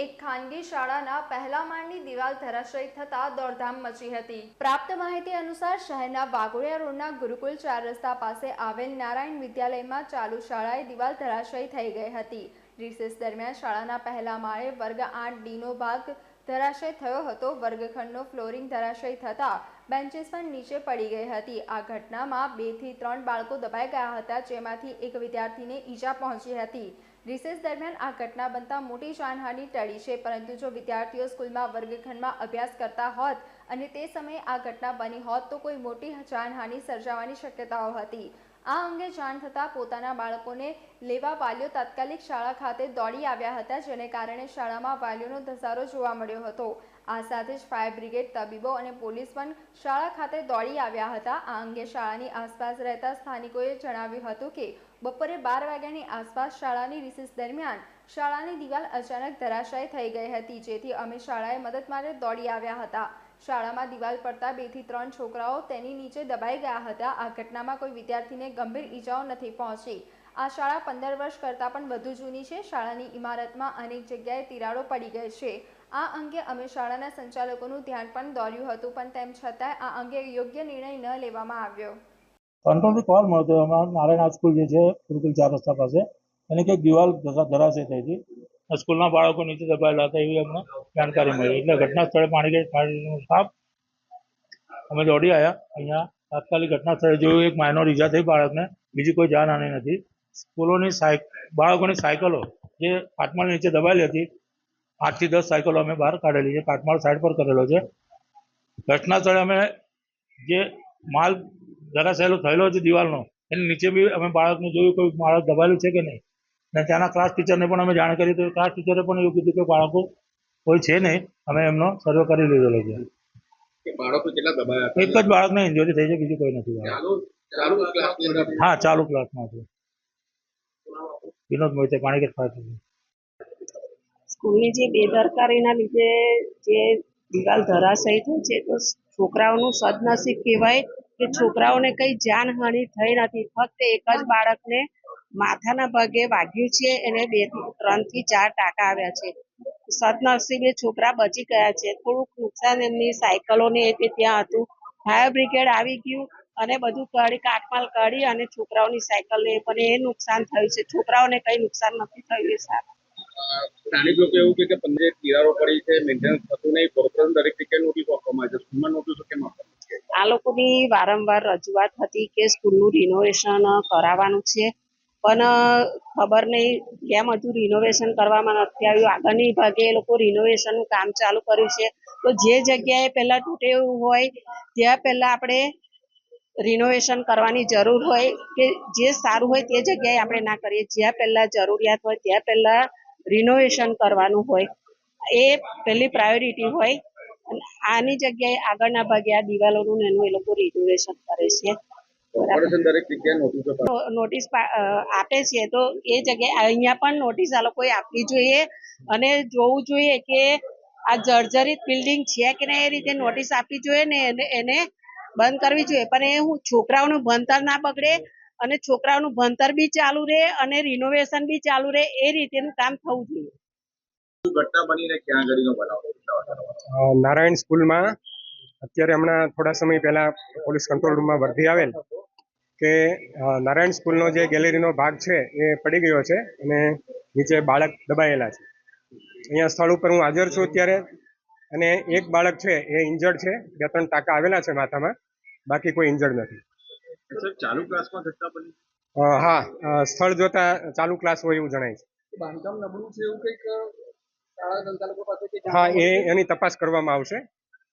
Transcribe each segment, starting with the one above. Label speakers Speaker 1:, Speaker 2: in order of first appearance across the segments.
Speaker 1: એક ખાનગી શાળાના પહેલા માળની દિવાલ ધરાશયી થતા દોડધામ મચી હતી. પ્રાપ્ત માહિતી અનુસાર શહેરના વાઘોડિયા રોડના ગુરુકુલ ચાર રસ્તા પાસે આવેલ નારાયણ વિદ્યાલયમાં ચાલુ શાળાએ દિવાલ ધરાશયી થઈ ગઈ હતી. રિસેસ દરમિયાન શાળાના પહેલા માળે વર્ગ આઠ ડીનો ભાગ ધરાશય થયો હતો. વર્ગખંડનો ફ્લોરિંગ ધરાશય થતાં બેન્ચીસ પણ નીચે પડી ગઈ હતી. આ ઘટનામાં બેથી ત્રણ બાળકો દબાઈ ગયા હતા, જેમાંથી એક વિદ્યાર્થીને ઈજા પહોંચી હતી. રિસેસ દરમિયાન આ ઘટના બનતા મોટી જાનહાનિ ટળી છે, પરંતુ જો વિદ્યાર્થીઓ સ્કૂલમાં વર્ગખંડમાં અભ્યાસ કરતા હોત અને તે સમયે આ ઘટના બની હોત, તો કોઈ મોટી જાનહાનિ સર્જાવાની શક્યતાઓ હતી. આ અંગે જાણ થતાં પોતાના બાળકોને લેવા વાલીઓ તાત્કાલિક શાળા ખાતે દોડી આવ્યા હતા, જેને કારણે શાળામાં વાલીઓનો ધસારો જોવા મળ્યો હતો. આ સાથે જ ફાયર બ્રિગેડ તબીબો અને પોલીસ પણ શાળા ખાતે દોડી આવ્યા હતા. આ અંગે શાળાની આસપાસ રહેતા સ્થાનિકોએ જણાવ્યું હતું કે, બપોરે બાર વાગ્યાની આસપાસ શાળાની રિસેસ દરમિયાન શાળાની દિવાલ અચાનક ધરાશાયી થઈ ગઈ હતી, જેથી અમે શાળાએ મદદ માટે દોડી આવ્યા હતા. શાળામાં દિવાલ પડતા બેથી ત્રણ છોકરાઓ તેની નીચે દબાઈ ગયા હતા. આ ઘટનામાં કોઈ વિદ્યાર્થીને ગંભીર ઈજાઓ નથી પહોંચી. આ શાળા પંદર વર્ષ કરતાં પણ વધુ જૂની છે. શાળાની ઇમારતમાં અનેક જગ્યાએ તિરાડો પડી ગઈ છે. આ અંગે અમે શાળાના સંચાલકોનું ધ્યાન પણ દોર્યું હતું, પણ તેમ છતાંય આ અંગે યોગ્ય નિર્ણય ન લેવામાં આવ્યો.
Speaker 2: કંટ્રોલથી કોલ મળતો નારાયણ સ્કૂલ જે છે, ગુરુકુલ ચાર રસ્તા પાસે, એની કંઈક દિવાલ ધરાશે થઈ હતી. સ્કૂલના બાળકો નીચે દબાયેલા હતા એવી અમને જાણકારી મળી. એટલે ઘટના સ્થળે પાણી પાણીનો સ્ટાફ અમે દોડી આવ્યા અહીંયા તાત્કાલિક ઘટના સ્થળે જોયું, એક માઇનોર ઈજા થઈ બાળકને. બીજી કોઈ જાનહાની નથી. સ્કૂલોની બાળકોની સાયકલો જે કાટમાળ નીચે દબાયેલી હતી આઠથી દસ સાયકલો અમે બહાર કાઢેલી છે કાટમાળ સાઈડ પર કરેલો છે. ઘટના સ્થળે અમે જે માલ ધરાશેલો થયેલો છે દિવાલનો એની નીચે બી અમે બાળકને જોયું કોઈ બાળક દબાયેલું છે કે નહીં? અને ત્યાંના ક્લાસ ટીચરને પણ અમે જાણ કરી તો ક્લાસ ટીચરે પણ એવું કીધું કે બાળકો કોઈ છે નહીં અમે એમનો સર્વે કરી લીધેલો છે. એક જ બાળકને ઇન્જરી થઈ છે બીજું કોઈ નથી. હા ચાલુ ક્લાસમાં છે. વિનોદ મોહિતે પાણીગેટ ફાયર
Speaker 3: સ્કૂલની જે બેદરકારીના લીધે જે દિવાલ ધરાશયી થઈ છે, તો છોકરાઓનું સદનસીબ કહેવાય કે છોકરાઓને કઈ જાનહાનિ થઈ નથી. ફક્ત એક જ બાળકને માથાના ભાગે વાગ્યું છે, એને બે ત્રણથી ચાર ટાંકા આવ્યા છે. સદનસીબે છોકરા બચી ગયા છે. થોડુંક નુકસાન એમની સાયકલોને એ ત્યાં હતું. ફાયર બ્રિગેડ આવી ગયું. અને બધું કાઢી કાટમાલ કાઢી અને છોકરાઓની સાયકલને પણ એ નુકસાન થયું છે. છોકરાઓને કઈ નુકસાન નથી થયું એ સારું.
Speaker 4: સ્થાનિક લોકો એવું કે પંજે તિરાડો પડી છે મેન્ટેનન્સ થતું નહીં કોર્પોરેશન દરેક જગ્યાએ નોટિસ આપવામાં આવે છે. સ્કૂલમાં નોટિસો કેમ આપવામાં
Speaker 3: આ લોકોની વારંવાર રજૂઆત હતી કે સ્કૂલનું રિનોવેશન કરાવવાનું છે. પણ ખબર નહીં કેમ હજુ રિનોવેશન કરવામાં નથી આવ્યું. આગળની ભાગે એ લોકો રિનોવેશનનું કામ ચાલુ કર્યું છે. તો જે જગ્યાએ પહેલાં તૂટેલું હોય ત્યાં પહેલા આપણે રિનોવેશન કરવાની જરૂર હોય કે જે સારું હોય તે જગ્યાએ આપણે ના કરીએ. જ્યાં પહેલાં જરૂરિયાત હોય ત્યાં પહેલાં રિનોવેશન કરવાનું હોય. એ પહેલી પ્રાયોરિટી હોય. અને આની જગ્યાએ આગળના ભાગે આ દિવાલોનું એનું એ લોકો રિનોવેશન કરે છે.
Speaker 4: નોટિસો
Speaker 3: આપે. છે. તો એ જગ્યાએ અહીંયા પણ નોટિસ આ લોકોએ આપવી જોઈએ અને જોવું જોઈએ કે આ જર્જરિત બિલ્ડિંગ છે કે નહીં એ રીતે નોટિસ આપવી જોઈએ ને એને બંધ કરવી જોઈએ. પણ એ હું છોકરાઓનું ભણતર ના બગડે અને છોકરાઓનું ભણતર બી ચાલુ રહે અને રિનોવેશન બી ચાલુ રહે એ રીતેનું કામ થવું જોઈએ.
Speaker 4: ઘટના બનીને ક્યાં આગળનો બનાવ?
Speaker 5: નારાયણ સ્કૂલમાં અત્યારે હમણાં થોડા સમય પહેલા પોલીસ કંટ્રોલ રૂમમાં વર્ધી આવેલ કે નારાયણ સ્કૂલનો જે ગેલેરીનો ભાગ છે એ પડી ગયો છે અને નીચે બાળક દબાયેલા છે. અહીંયા સ્થળ ઉપર હું હાજર છું અત્યારે. અને એક બાળક છે એ ઇન્જર્ડ છે બે ત્રણ ટાંકા આવેલા છે માથામાં બાકી કોઈ ઇન્જર્ડ નથી.
Speaker 4: ચાલુ ક્લાસમાં ઘટના બની?
Speaker 5: હા સ્થળ જોતા ચાલુ ક્લાસ હોય એવું જણાય છે.
Speaker 4: બાંધકામ નબળું છે એવું કંઈક શાળા સંચાલકો પાસે
Speaker 5: હા એ એની તપાસ કરવામાં આવશે.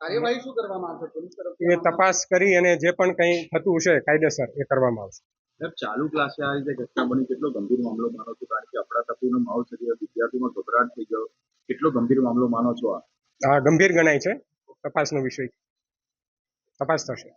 Speaker 4: કાર્યવાહી શું કરવામાં આવશે? પોલીસ તરફથી
Speaker 5: એ તપાસ કરી અને જે પણ કંઈ થતું હશે કાયદેસર એ કરવામાં આવશે.
Speaker 4: ચાલુ ક્લાસે આ રીતે ઘટના બની કેટલો ગંભીર મામલો માનો છો? કારણ કે અફડાતફડીનો માહોલ ગયો વિદ્યાર્થીમાં ગભરાટ થઈ ગયો. કેટલો ગંભીર મામલો માનો છો આ
Speaker 5: આ ગંભીર ગણાય છે. તપાસનો વિષય તપાસ થશે.